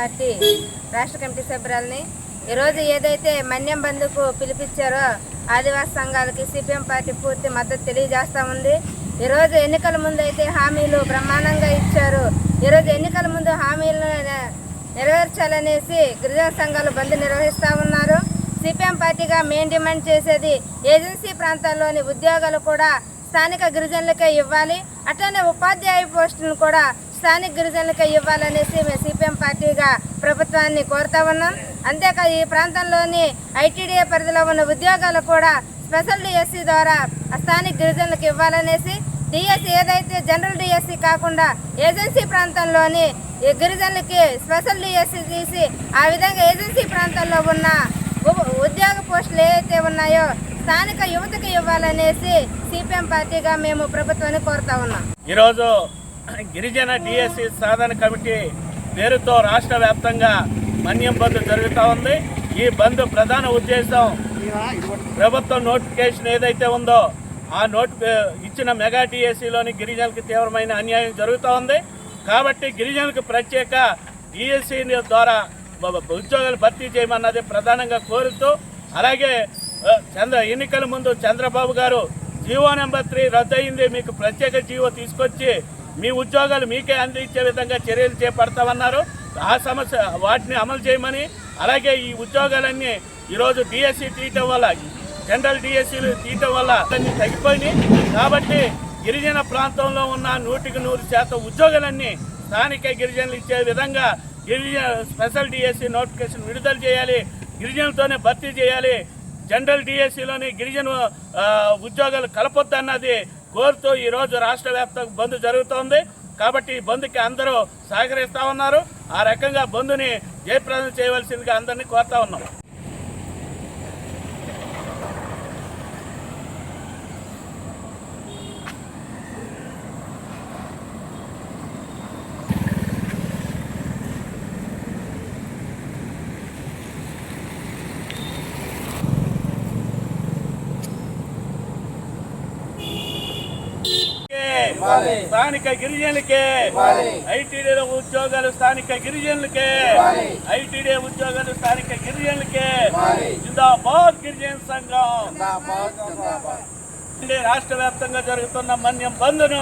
Party రాష్ట్ర committee సభ్యురాలని. ఈరోజు ఏదైతే మన్యం బంధుకు పిలిపించారో ఆదివాసీ సంఘాలకి సిపిఎం పార్టీ పూర్తి మద్దతు తెలియజేస్తా ఉంది. ఈరోజు ఎన్నికల ముందు అయితే హామీలు బ్రహ్మాండంగా ఇచ్చారు. ఈరోజు ఎన్నికల ముందు హామీలను నెరవేర్చాలనేసి గిరిజన సంఘాలు బంద్ నిర్వహిస్తూ ఉన్నారు. సిపిఎం పార్టీగా మెయిన్ డిమాండ్ చేసేది ఏజెన్సీ ప్రాంతాల్లోని ఉద్యోగాలు కూడా స్థానిక గిరిజనులకే ఇవ్వాలి. అట్లనే ఉపాధ్యాయ పోస్టులను కూడా స్థానిక గిరిజనులకే ఇవ్వాలనేసి మేము సిపిఎం పార్టీగా ప్రభుత్వాన్ని కోరుతా ఉన్నాం. అంతేకాదు ఈ ప్రాంతంలోని ఐటీడీఏ పరిధిలో ఉన్న ఉద్యోగాలు కూడా స్పెషల్ డిఎస్సి ద్వారా స్థానిక గిరిజనులకు ఇవ్వాలనేసి డిఎస్సి ఏదైతే జనరల్ డిఎస్సి కాకుండా ఏజెన్సీ ప్రాంతంలోని గిరిజనులకి స్పెషల్ డిఎస్సి తీసి ఆ విధంగా ఏజెన్సీ ప్రాంతంలో ఉన్న ఉ- ఉద్యోగ పోస్టులు ఏవైతే ఉన్నాయో స్థానిక యువతకు ఇవ్వాలనేసి సిపిఎం పార్టీగా మేము ప్రభుత్వాన్ని కోరుతా ఉన్నాం. ఈరోజు గిరిజన డిఎస్సి సాధన కమిటీ పేరుతో రాష్ట్ర వ్యాప్తంగా మన్యం బంద్ జరుగుతూ ఉంది. ఈ బంద్ ప్రధాన ఉద్దేశం ప్రభుత్వం నోటిఫికేషన్ ఏదైతే ఉందో ఆ నోటి ఇచ్చిన మెగా డిఎస్సిలోని గిరిజనులకు తీవ్రమైన అన్యాయం జరుగుతూ ఉంది. కాబట్టి గిరిజనులకు ప్రత్యేక డిఎస్సి ద్వారా ఉద్యోగాలు భర్తీ చేయమన్నది ప్రధానంగా కోరుతూ అలాగే చంద్ర ఎన్నికల ముందు చంద్రబాబు గారు జీవో నెంబర్ త్రీ రద్దయింది. మీకు ప్రత్యేక జీవో తీసుకొచ్చి మీ ఉద్యోగాలు మీకే అందించే విధంగా చర్యలు చేపడతామన్నారు. ఆ సమస్య వాటిని అమలు చేయమని అలాగే ఈ ఉద్యోగాలన్నీ ఈరోజు డిఎస్సి తీయటం వల్ల జనరల్ డిఎస్సీలు తీయటం వల్ల అన్ని తగ్గిపోయినాయి. కాబట్టి గిరిజన ప్రాంతంలో ఉన్న నూటికి నూరు శాతం ఉద్యోగాలన్నీ స్థానిక గిరిజనులు ఇచ్చే విధంగా గిరిజన స్పెషల్ డిఎస్సి నోటిఫికేషన్ విడుదల చేయాలి గిరిజనులతోనే భర్తీ చేయాలి. జనరల్ డిఎస్సిలోని గిరిజన ఉద్యోగాలు కలపొద్దన్నది కోరుతూ ఈరోజు రాష్ట్ర వ్యాప్తంగా బంద్ జరుగుతోంది. కాబట్టి ఈ బంద్కి అందరూ సహకరిస్తా ఉన్నారు. ఆ రకంగా బంద్ని జయప్రదం చేయవలసిందిగా అందరినీ కోరుతా ఉన్నాం. స్థానిక గిరిజనులకే. ఐటీడీ ఉద్యోగాలు స్థానిక గిరిజనులకే. ఐటీడీ ఉద్యోగాలు స్థానిక గిరిజనులకే. జిందాబాద్ గిరిజన సంఘం. రాష్ట్ర వ్యాప్తంగా జరుగుతున్న మన్యం బంధును